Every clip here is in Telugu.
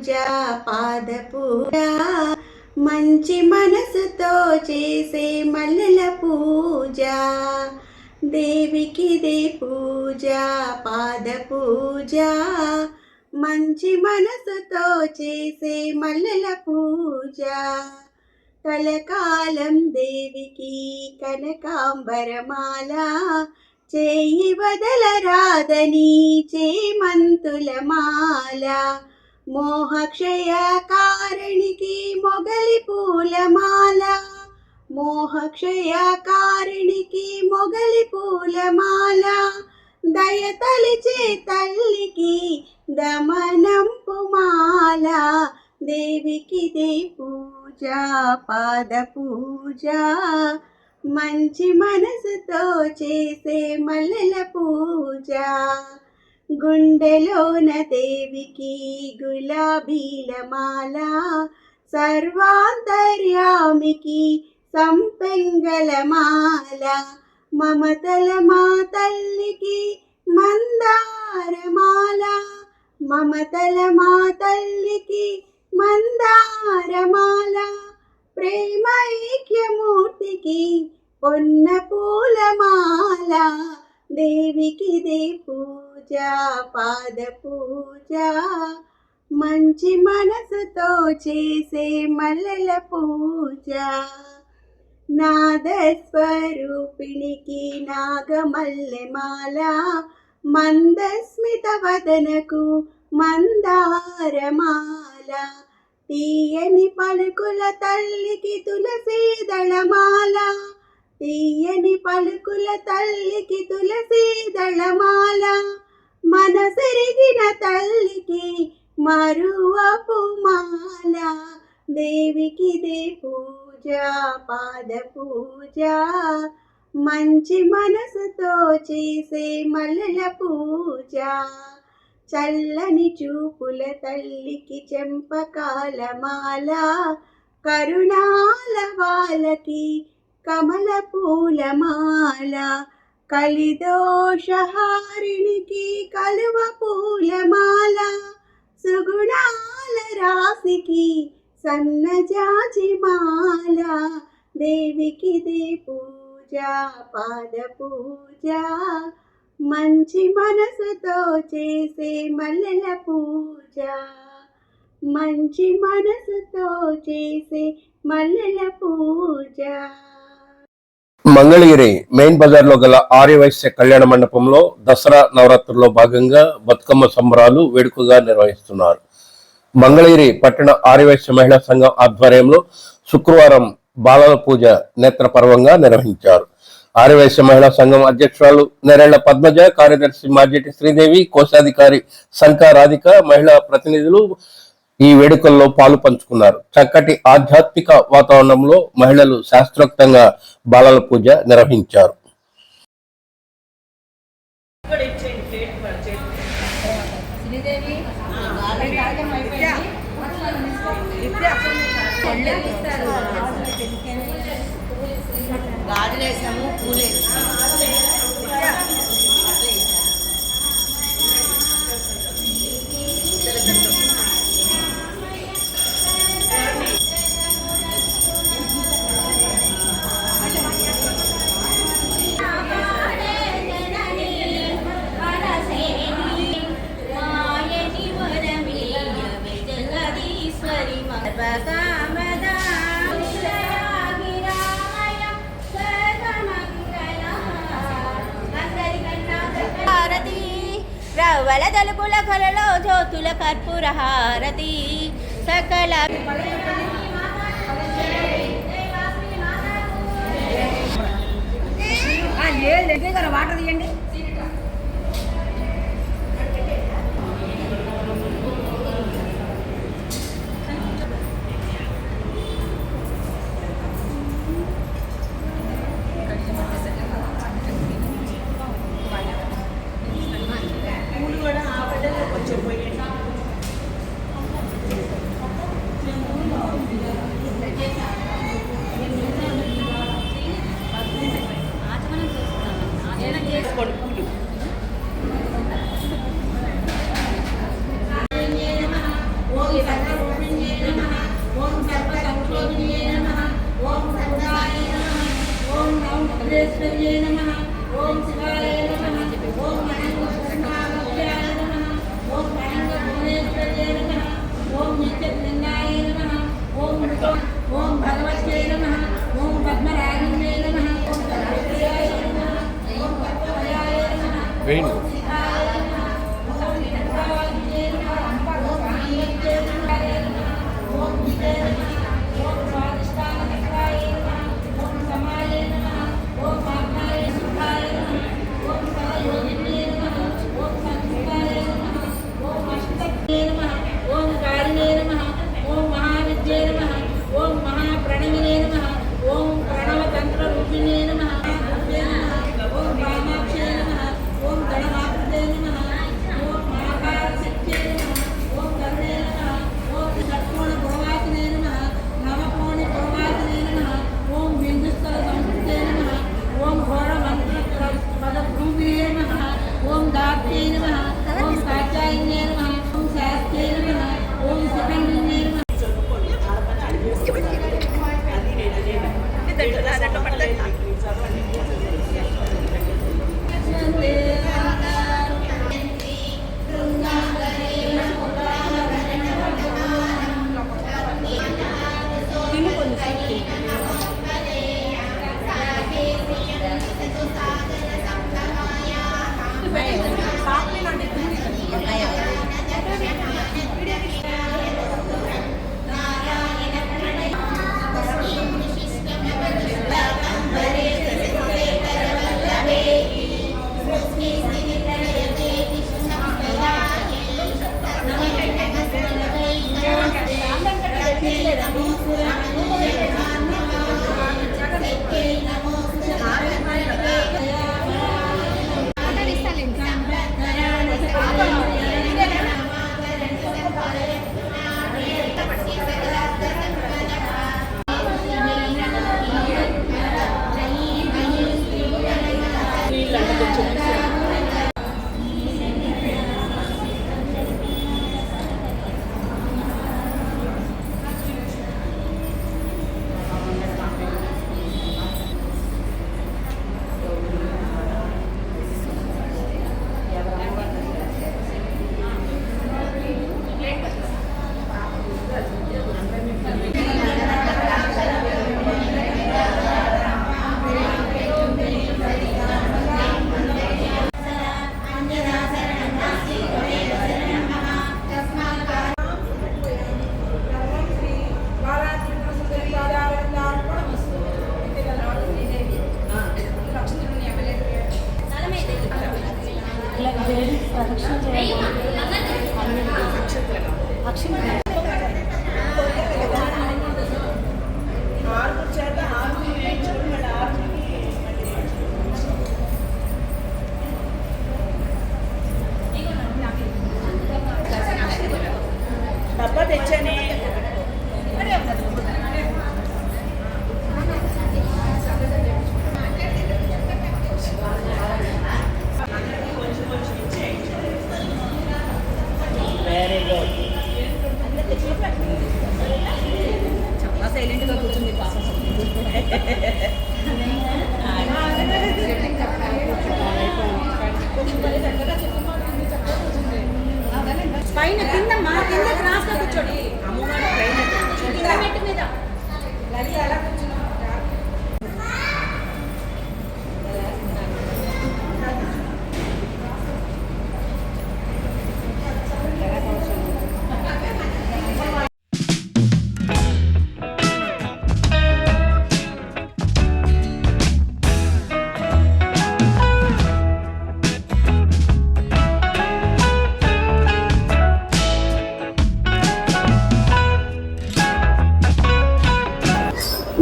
పూజ పాద పూజ. మంచి మనసుతో చేసే మల్లెల పూజ. దేవికి దే పూజ పాద పూజ. మంచి మనసుతో చేసే మల్లెల పూజ. కలకాలం దేవికి కనకాంబరమాల. చేయి వదలరాదని చేమంతుల మాల. మోహక్షయకారిణికి మొగలి పూలమాల. మోహక్షయకారిణికి మొగలి పూలమాల. దయతలిచే తల్లికి దమనంపు మాల. దేవికి దే పూజ పాద పూజ. మంచి మనసుతో చేసే మల్లెల పూజ. గుండెలోన దేవికి గులాబీల మాల సర్వాంతర్యామికి సంపెంగల మాల మమతల మా తల్లికి మందారమాల మమతల మా తల్లికి మందారమాల ప్రేమైక్యమూర్తికి పొన్న పూలమాల దేవికి దే పూజ పాద పూజ. మంచి మనసుతో చేసే మల్లెల పూజ. నాదస్వరూపిణికి నాగమల్లెమాల. మందస్మిత వదనకు మందారమాల. తీయని పలుకుల తల్లికి తులసీ దళమాల. తీయని పలుకుల తల్లికి తులసీదళమాల మనసెరిగిన తల్లికి మరువపు మాల. దేవికి దే పూజ పాద పూజ. మంచి మనసుతో చేసే మల్లెల పూజ. చల్లని చూపుల తల్లికి చెంపకాల మాల. కరుణాల వాళ్ళకి కమల పూలమాల కలిదోషహారిణికి కలువ పూలమాల సుగుణాల రాశికి సన్నజాజి మాల దేవికి దే పూజ పాద పూజ మంచి మనసుతో చేసే మల్లెల పూజ. మంచి మనసుతో చేసే మల్లెల పూజ. మంగళగిరి మెయిన్ బజార్లో గల ఆర్యవైశ్య కళ్యాణ మండపంలో దసరా నవరాత్రుల్లో భాగంగా బతుకమ్మ సంబరాలు వేడుకగా నిర్వహిస్తున్నారు. మంగళగిరి పట్టణ ఆర్యవైశ్య మహిళా సంఘం ఆధ్వర్యంలో శుక్రవారం బాలల పూజ నేత్ర పర్వంగా నిర్వహించారు. ఆర్యవైశ్య మహిళా సంఘం అధ్యక్షురాలు నెరేళ్ళ పద్మజ కార్యదర్శి మాజెటి శ్రీదేవి కోశాధికారి శంకా రాధిక మహిళా ప్రతినిధులు ఈ వేడుకల్లో పాలు పంచుకున్నారు. చక్కటి ఆధ్యాత్మిక వాతావరణంలో మహిళలు శాస్త్రోక్తంగా బాలల పూజ నిర్వహించారు. గాజులేసాము పూలేసాము వలదలుపుల కలలో జ్యోతుల కర్పూర హారతి. సకల వాటర్ తీయండి.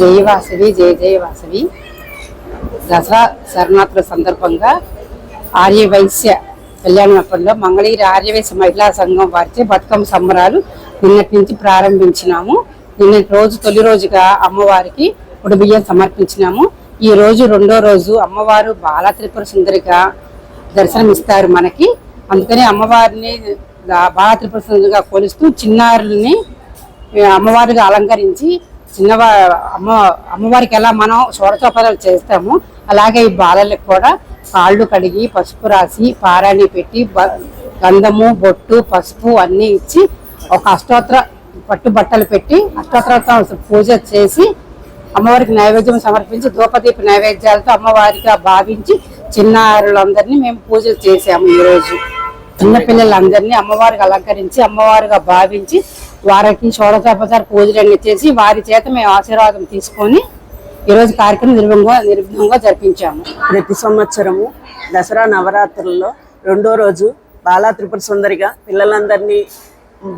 జయ వాసవి జయ జయ వాసవి. దసరా శరణాత్రుల సందర్భంగా ఆర్యవైశ్య కళ్యాణంలో మంగళగిరి ఆర్యవైశ్య మహిళా సంఘం వారితో బతుకమ్మ సంబరాలు నిన్నటి నుంచి ప్రారంభించినాము. నిన్నటి రోజు తొలి రోజుగా అమ్మవారికి బియ్యం సమర్పించినాము. ఈ రోజు రెండో రోజు అమ్మవారు బాల త్రిపుర సుందరిగా దర్శనమిస్తారు మనకి. అందుకని అమ్మవారిని బాల త్రిపుర సుందరిగా కొలుస్తూ చిన్నారుల్ని అమ్మవారిగా అలంకరించి చిన్న అమ్మ అమ్మవారికి ఎలా మనం షోడచోపాలు చేస్తాము అలాగే ఈ బాలలకు కూడా కాళ్ళు కడిగి పసుపు రాసి పారాణి పెట్టి గంధము బొట్టు పసుపు అన్నీ ఇచ్చి ఒక అష్టోత్తర పట్టు బట్టలు పెట్టి అష్టోత్తర పూజ చేసి అమ్మవారికి నైవేద్యం సమర్పించి దూపదీప నైవేద్యాలతో అమ్మవారిగా భావించి చిన్నారులందరినీ మేము పూజలు చేసాము ఈరోజు. చిన్నపిల్లలందరినీ అమ్మవారికి అలంకరించి అమ్మవారుగా భావించి వారికి షోడశోపచార పూజలన్నీ చేసి వారి చేత మేము ఆశీర్వాదం తీసుకొని ఈరోజు కార్యక్రమం నిర్భంగా నిర్భంగా జరిపించాము. ప్రతి సంవత్సరము దసరా నవరాత్రుల్లో రెండో రోజు బాలా త్రిపుర సుందరిగా పిల్లలందరినీ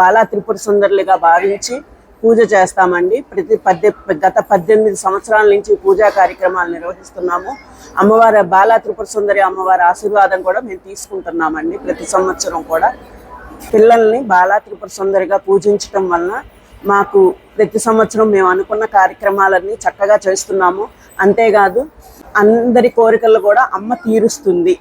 బాలా త్రిపుర సుందరులుగా భావించి పూజ చేస్తామండి. ప్రతి పద్దె గత పద్దెనిమిది సంవత్సరాల నుంచి పూజా కార్యక్రమాలు నిర్వహిస్తున్నాము. అమ్మవారి బాలా త్రిపుర సుందరి అమ్మవారి ఆశీర్వాదం కూడా మేము తీసుకుంటున్నామండి ప్రతి సంవత్సరం కూడా. పిల్లల్ని బాలా త్రిపుర సుందరిగా పూజించటం వలన మాకు ప్రతి సంవత్సరం మేము అనుకున్న కార్యక్రమాలన్నీ చక్కగా చేస్తున్నాము. అంతేకాదు అందరి కోరికలు కూడా అమ్మ తీరుస్తుంది.